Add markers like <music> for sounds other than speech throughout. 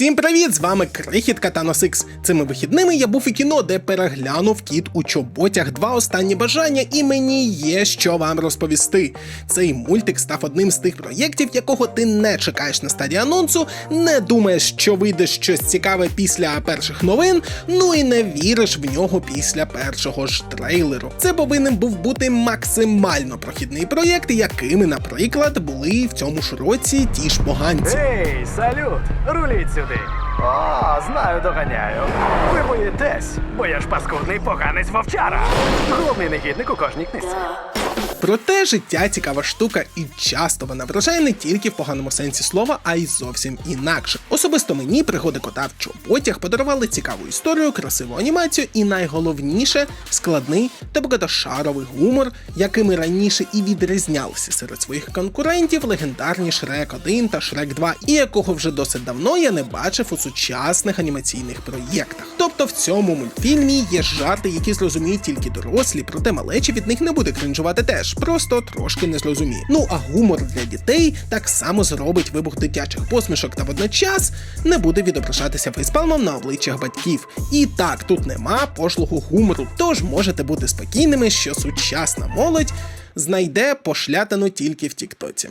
Всім привіт! З вами Крихітка та Носикс. Цими вихідними я був у кіно, де переглянув кіт у чоботях два останні бажання, і мені є що вам розповісти. Цей мультик став одним з тих проєктів, якого ти не чекаєш на стадії анонсу, не думаєш, що вийде щось цікаве після перших новин, ну і не віриш в нього після першого ж трейлеру. Це повинен був бути максимально прохідний проєкт, якими, наприклад, були в цьому ж році ті ж поганці. Ей, салют! Руліть сюди. О, знаю, доганяю. Ви боїтесь, бо я ж паскудний поганець вовчара. Головний негідник у кожній книзі. Проте життя цікава штука, і часто вона вражає не тільки в поганому сенсі слова, а й зовсім інакше. Особисто мені пригоди кота в чоботях подарували цікаву історію, красиву анімацію і найголовніше складний та багатошаровий гумор, якими раніше і відрізнялися серед своїх конкурентів легендарні Шрек 1 та Шрек 2, і якого вже досить давно я не бачив у сучасних анімаційних проєктах. Тобто в цьому мультфільмі є жарти, які зрозуміють тільки дорослі, проте малечі від них не буде кринжувати теж, просто трошки не зрозуміє. Ну а гумор для дітей так само зробить вибух дитячих посмішок та водночас не буде відображатися фейспалмом на обличчях батьків. І так, тут нема пошлого гумору, тож можете бути спокійними, що сучасна молодь знайде пошлятину тільки в Тіктоці.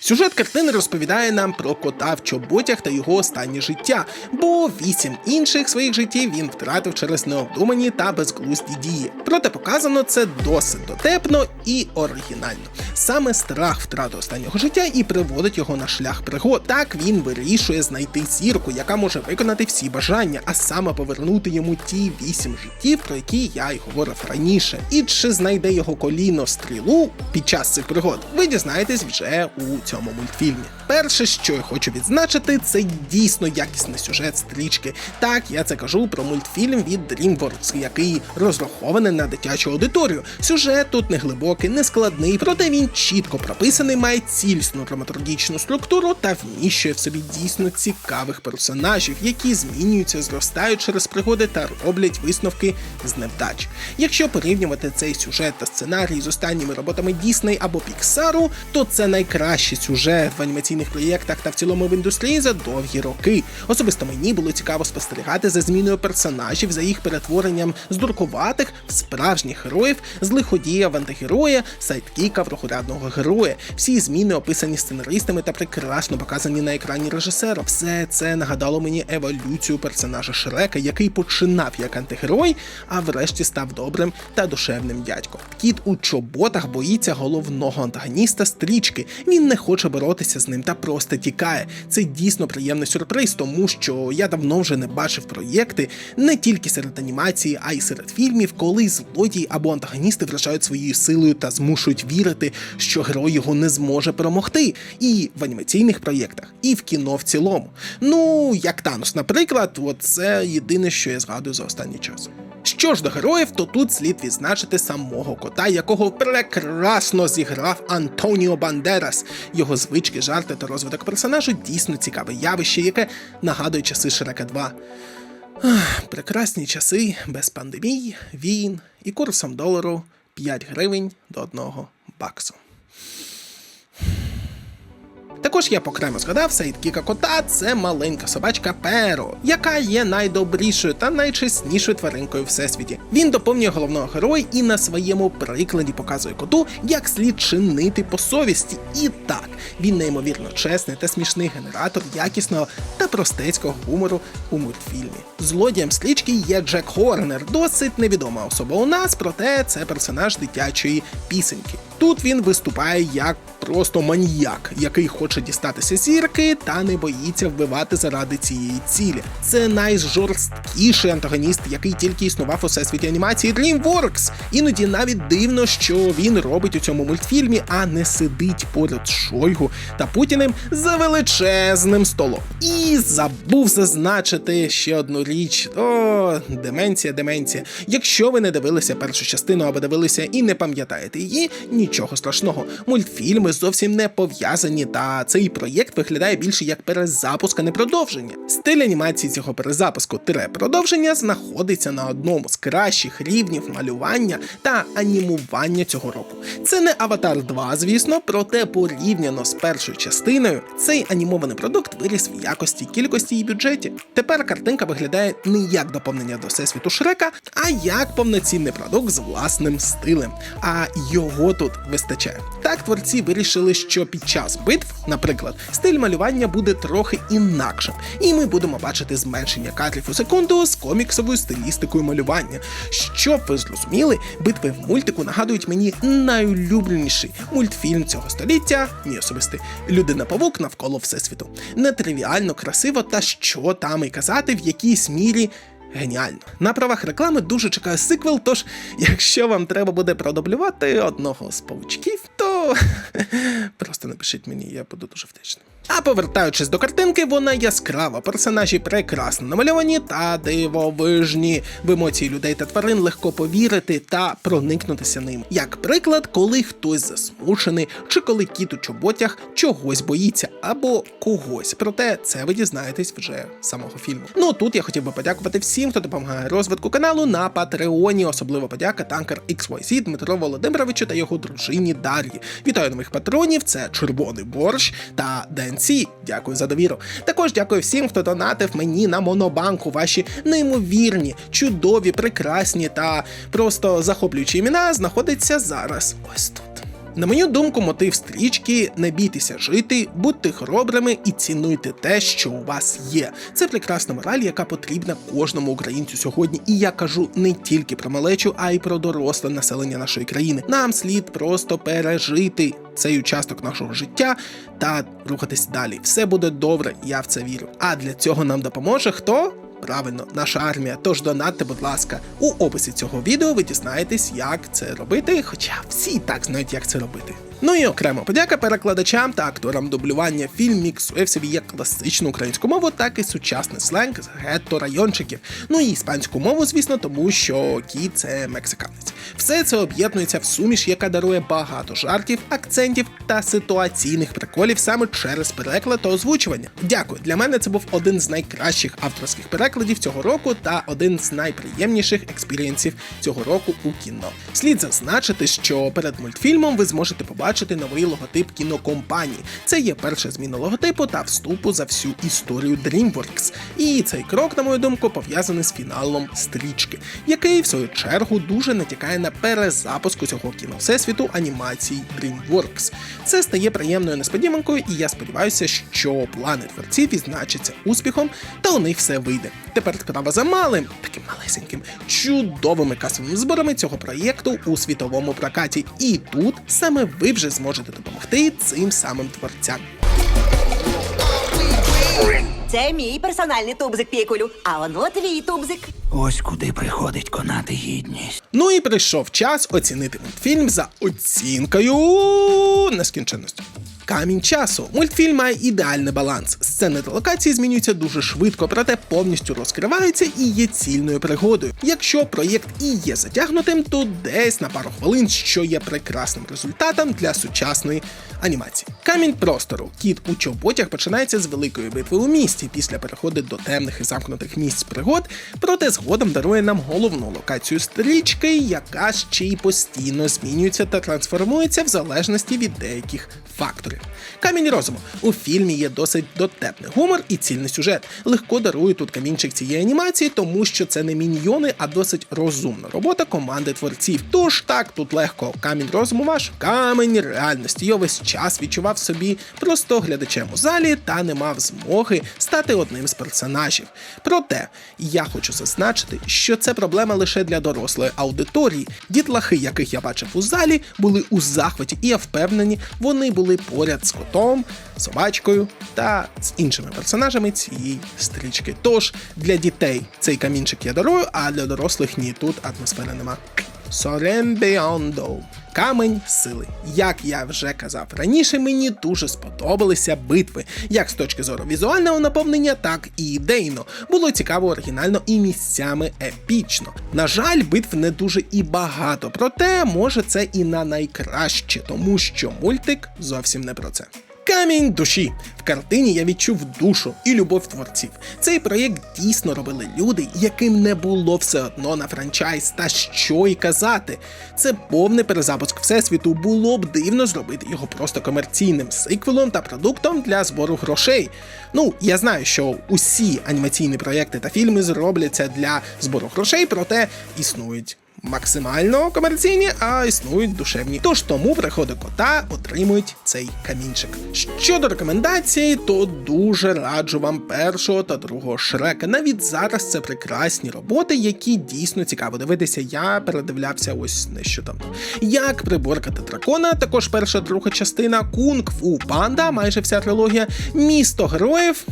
Сюжет картини розповідає нам про кота в чоботях та його останнє життя, бо вісім інших своїх життів він втратив через необдумані та безглузді дії. Проте показано це досить дотепно і оригінально. Саме страх втрати останнього життя і приводить його на шлях пригод. Так він вирішує знайти зірку, яка може виконати всі бажання, а саме повернути йому ті вісім життів, про які я й говорив раніше. І чи знайде його коліно стрілу під час цих пригод, ви дізнаєтесь вже у цьому мультфільмі. Перше, що я хочу відзначити, це дійсно якісний сюжет стрічки. Так, я це кажу про мультфільм від DreamWorks, який розрахований на дитячу аудиторію. Сюжет тут не глибокий, не складний, проте він чітко прописаний, має цілісну драматургічну структуру та вміщує в собі дійсно цікавих персонажів, які змінюються, зростають через пригоди та роблять висновки з невдач. Якщо порівнювати цей сюжет та сценарій з останніми роботами Дісней або Піксару, то це найкращий сюжет в анімаційних проєктах та в цілому в індустрії за довгі роки. Особисто мені було цікаво спостерігати за зміною персонажів, за їх перетворенням з дуркуватих в справжніх героїв, з лиходія в антигероя, сайдкіка в рухорядного героя. Всі зміни описані сценаристами та прекрасно показані на екрані режисера. Все це нагадало мені еволюцію персонажа Шрека, який починав як антигерой, а врешті став добрим та душевним дядьком. Кіт у чоботах боїться головного антагоніста стрічки. Він не хоче боротися з ним та просто тікає. Це дійсно приємний сюрприз, тому що я давно вже не бачив проєкти не тільки серед анімації, а й серед фільмів, коли злодії або антагоністи вражають своєю силою та змушують вірити, що герой його не зможе перемогти. І в анімаційних проєктах, і в кіно в цілому. Ну, як Танос, наприклад, от це єдине, що я згадую за останній час. Що ж до героїв, то тут слід відзначити самого кота, якого прекрасно зіграв Антоніо Бандерас. Його звички, жарти та розвиток персонажу дійсно цікаве явище, яке нагадує часи Шрека 2. Ах, Прекрасні часи без пандемій, війн і курсом долару 5 гривень до 1 баксу. Також я окремо згадав сайдкіка кота це маленька собачка Перо, яка є найдобрішою та найчеснішою тваринкою всесвіті. Він доповнює головного героя і на своєму прикладі показує коту, як слід чинити по совісті. І так, він неймовірно чесний та смішний генератор якісного та простецького гумору у мультфільмі. Злодієм слічки є Джек Хорнер, досить невідома особа у нас, проте це персонаж дитячої пісеньки. Тут він виступає як просто маніяк, який хоче дістатися зірки та не боїться вбивати заради цієї цілі. Це найжорсткіший антагоніст, який тільки існував у всесвіті анімації DreamWorks. Іноді навіть дивно, що він робить у цьому мультфільмі, а не сидить поряд Шойгу та Путіним за величезним столом. І забув зазначити ще одну річ: о, деменція, деменція. Якщо ви не дивилися першу частину або дивилися і не пам'ятаєте її, нічого страшного. Мультфільми зовсім не пов'язані, та цей проєкт виглядає більше як перезапуск, а не продовження. Стиль анімації цього перезапуску тире продовження знаходиться на одному з кращих рівнів малювання та анімування цього року. Це не Аватар 2, звісно, проте порівняно з першою частиною, цей анімований продукт виріс в якості, кількості і бюджеті. Тепер картинка виглядає не як доповнення до всесвіту Шрека, а як повноцінний продукт з власним стилем. А його тут вистачає. Так творці вирішили, що під час битв, наприклад, стиль малювання буде трохи інакшим, і ми будемо бачити зменшення кадрів у секунду з коміксовою стилістикою малювання. Щоб ви зрозуміли, битви в мультику нагадують мені найулюбленіший мультфільм цього століття, мій особистий людина павук навколо всесвіту. Нетривіально, красиво та що там і казати в якійсь мірі. Геніально. На правах реклами дуже чекаю сиквел, тож якщо вам треба буде продублювати одного з павучків, то <laughs> просто напишіть мені, я буду дуже вдячний. А повертаючись до картинки, вона яскрава, персонажі прекрасно намальовані та дивовижні. В емоції людей та тварин легко повірити та проникнутися ним. Як приклад, коли хтось засмучений, чи коли кіт у чоботях чогось боїться або когось. Проте це ви дізнаєтесь вже з самого фільму. Ну тут я хотів би подякувати всім, хто допомагає розвитку каналу на Патреоні. Особливо подяка танкер XYZ Дмитро Володимировичу та його дружині Дар'ї. Вітаю нових патронів. Це Червоний борщ та Денці. Дякую за довіру. Також дякую всім, хто донатив мені на монобанку. Ваші неймовірні, чудові, прекрасні та просто захоплюючі імена знаходяться зараз. Ось тут. На мою думку, мотив стрічки не бійтеся жити, будьте хоробрими і цінуйте те, що у вас є. Це прекрасна мораль, яка потрібна кожному українцю сьогодні. І я кажу не тільки про малечу, а й про доросле населення нашої країни. Нам слід просто пережити цей участок нашого життя та рухатись далі. Все буде добре, я в це вірю. А для цього нам допоможе хто? Правильно, наша армія. Тож донатьте, будь ласка, у описі цього відео ви дізнаєтесь, як це робити, хоча всі так знають, як це робити. Ну і окремо подяка перекладачам та акторам дублювання фільм міксує в як класичну українську мову, так і сучасний сленг з гетто райончиків. Ну і іспанську мову, звісно, тому що кіт це мексиканець. Все це об'єднується в суміш, яка дарує багато жартів, акцентів та ситуаційних приколів саме через переклад та озвучування. Дякую. Для мене це був один з найкращих авторських перекладів цього року та один з найприємніших експірієнсів цього року у кіно. Слід зазначити, що перед мультфільмом ви зможете побачити новий логотип кінокомпанії. Це є перша зміна логотипу та вступу за всю історію DreamWorks. І цей крок, на мою думку, пов'язаний з фіналом стрічки, який в свою чергу дуже натякає на перезапуск цього кіно всесвіту анімацій DreamWorks. Це стає приємною несподіванкою, і я сподіваюся, що плани творців відзначаться успіхом, та у них все вийде. Тепер справа за малим, таким малесеньким, чудовими касовими зборами цього проєкту у світовому прокаті. І тут саме ви вже зможете допомогти цим самим творцям. Це мій персональний тубзик пікулю, а воно твій тубзик. Ось куди приходить конати гідність. Ну і прийшов час оцінити мультфільм за оцінкою нескінченності. Камінь часу. Мультфільм має ідеальний баланс. Сцени та локації змінюються дуже швидко, проте повністю розкриваються і є цільною пригодою. Якщо проєкт і є затягнутим, то десь на пару хвилин, що є прекрасним результатом для сучасної анімації. Камінь простору. Кіт у чоботях починається з великої битви у місті. Після переходить до темних і замкнутих місць пригод, проте згодом дарує нам головну локацію стрічки, яка ще й постійно змінюється та трансформується в залежності від деяких факторів. Камінь розуму у фільмі є досить дотепний гумор і цільний сюжет. Легко дарує тут камінчик цієї анімації, тому що це не міньйони, а досить розумна робота команди творців. Тож так, тут легко камінь розуму ваш, камінь реальності. Я весь час відчував собі просто глядачем у залі та не мав змоги стати одним з персонажів. Проте я хочу зазначити, що це проблема лише для дорослої аудиторії. Дітлахи, яких я бачив у залі, були у захваті, і я впевнений, вони були поряд з котом, собачкою та з іншими персонажами цієї стрічки. Тож для дітей цей камінчик я дарую, а для дорослих ні, тут атмосфери нема. Соренбеондо. Камень сили. Як я вже казав раніше, мені дуже сподобалися битви, як з точки зору візуального наповнення, так і ідейно. Було цікаво, оригінально і місцями епічно. На жаль, битв не дуже і багато, проте може це і на найкраще, тому що мультик зовсім не про це. Камінь душі. Картині я відчув душу і любов творців. Цей проєкт дійсно робили люди, яким не було все одно на франчайз, та що й казати. Це повний перезапуск всесвіту. Було б дивно зробити його просто комерційним сиквелом та продуктом для збору грошей. Ну, я знаю, що усі анімаційні проєкти та фільми зробляться для збору грошей, проте існують максимально комерційні, а існують душевні. Тож тому приходи кота отримують цей камінчик. Щодо рекомендацій, то дуже раджу вам першого та другого шрека. Навіть зараз це прекрасні роботи, які дійсно цікаво дивитися. Я передивлявся ось нещодавно. Як приборкати дракона, також перша друга частина, Кунг-Фу Панда, майже вся трилогія, місто героїв.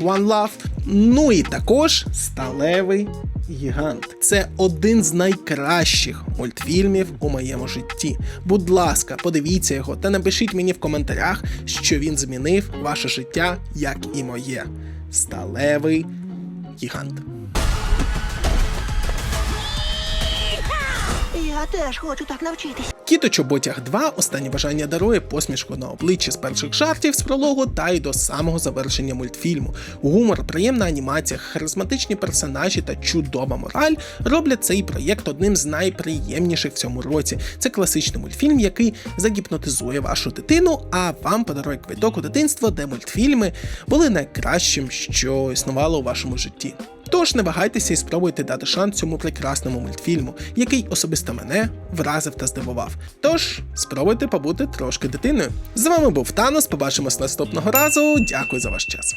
One Love. Ну і також сталевий гігант. Це один з найкращих мультфільмів у моєму житті. Будь ласка, подивіться його та напишіть мені в коментарях, що він змінив ваше життя, як і моє. Сталевий гігант. Я теж хочу так навчитись. Кіто Чоботяг 2 останнє бажання дарує посмішку на обличчі з перших жартів з прологу та й до самого завершення мультфільму. Гумор, приємна анімація, харизматичні персонажі та чудова мораль роблять цей проєкт одним з найприємніших в цьому році. Це класичний мультфільм, який загіпнотизує вашу дитину, а вам подарує квиток у дитинство, де мультфільми були найкращим, що існувало у вашому житті. Тож не вагайтеся і спробуйте дати шанс цьому прекрасному мультфільму, який особисто мене вразив та здивував. Тож спробуйте побути трошки дитиною. З вами був Танос. Побачимось наступного разу. Дякую за ваш час.